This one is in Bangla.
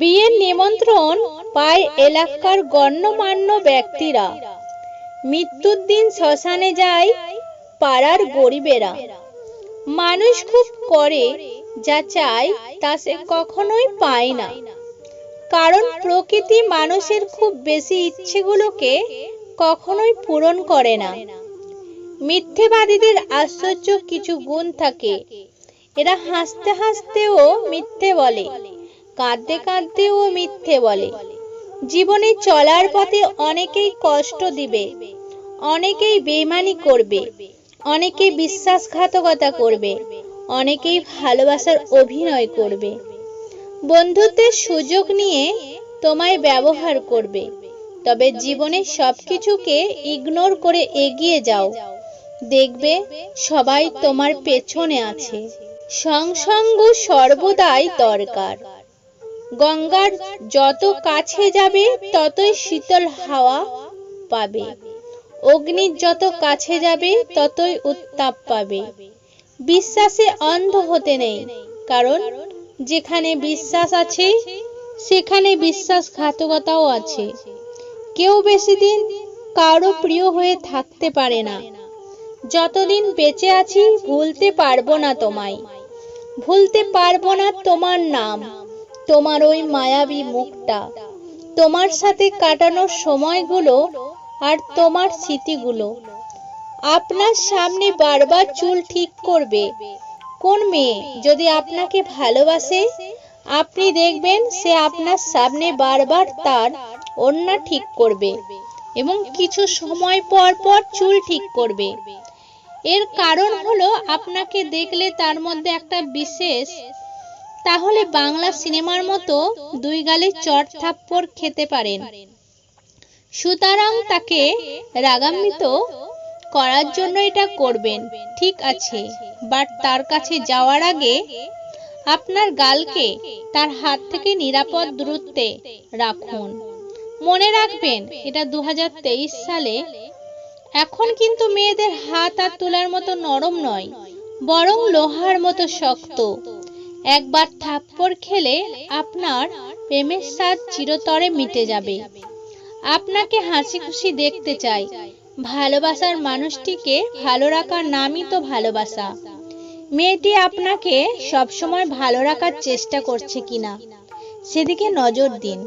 বিয়ের নিমন্ত্রণ পায় এলাকার গণ্যমান্য ব্যক্তিরা। মৃত্যুর দিন শ্মশানে যায় পাড়ার গরিবেরা। মানুষ খুব করে, যা চায় তা সে কখনোই পায় না। কারণ প্রকৃতি মানুষের খুব বেশি ইচ্ছেগুলোকে কখনোই পূরণ করে না। মিথ্যেবাদীদের আশ্চর্য কিছু গুণ থাকে। এরা হাসতে হাসতেও মিথ্যে বলে। কাঁদতে কাঁদতে ও মিথ্যে বলে। জীবনে চলার পথে অনেকেই কষ্ট দিবে, অনেকেই বেমানি করবে অনেকেই বিশ্বাসঘাতকতা করবে, অনেকেই ভালোবাসার অভিনয় করবে। বন্ধুত্বের সুযোগ নিয়ে তোমায় ব্যবহার করবে, তবে জীবনের সবকিছুকে ইগনোর করে এগিয়ে যাও। দেখবে সবাই তোমার পেছনে আছে। সংসঙ্গ সর্বদাই দরকার। গঙ্গার যত কাছে যাবে, ততই শীতল হাওয়া পাবে। অগ্নির যত কাছে যাবে, ততই উত্তাপ পাবে। বিশ্বাসে অন্ধ হতে নেই, কারণ যেখানে বিশ্বাস আছে, সেখানে বিশ্বাসঘাতকতাও আছে। কেউ বেশি দিন কারও প্রিয় হয়ে থাকতে পারে না। যতদিন বেঁচে আছি, ভুলতে পারব না তোমায়। ভুলতে পারব না তোমার নাম। তোমার ওই মায়াবী মুখটা। তোমার সাথে কাটানোর সময়গুলো আর তোমার স্মৃতিগুলো। আপনার সামনে বারবার চুল ঠিক করবে। কোন মেয়ে যদি আপনাকে ভালোবাসে, আপনি দেখবেন সে আপনার সামনে বারবার তার ওড়না ঠিক করবে এবং কিছু সময় পর পর চুল ঠিক করবে। এর কারণ হলো আপনাকে দেখলে তার মধ্যে একটা বিশেষ তাহলে বাংলা সিনেমার মতো দুই গালে চট থাপ্পড় খেতে পারেন। সুতরাং তাকে রাগান্বিত করার জন্য এটা করবেন, ঠিক আছে। বাট তার কাছে যাওয়ার আগে আপনার গালকে তার হাত থেকে নিরাপদ দূরত্বে রাখুন। মনে রাখবেন, এটা দু হাজার তেইশ সালে। এখন কিন্তু মেয়েদের হাত আর তোলার মতো নরম নয়, বরং লোহার মতো শক্ত। একবার থাপ্পড় খেলে আপনার প্রেমের স্বাদ চিরতরে মিটে যাবে। আপনাকে হাসি খুশি দেখতে চাই। ভালোবাসার মানুষটিকে ভালো রাখার নামই তো ভালোবাসা। মেয়েটি আপনাকে সবসময় ভালো রাখার চেষ্টা করছে কিনা, সেদিকে নজর দিন।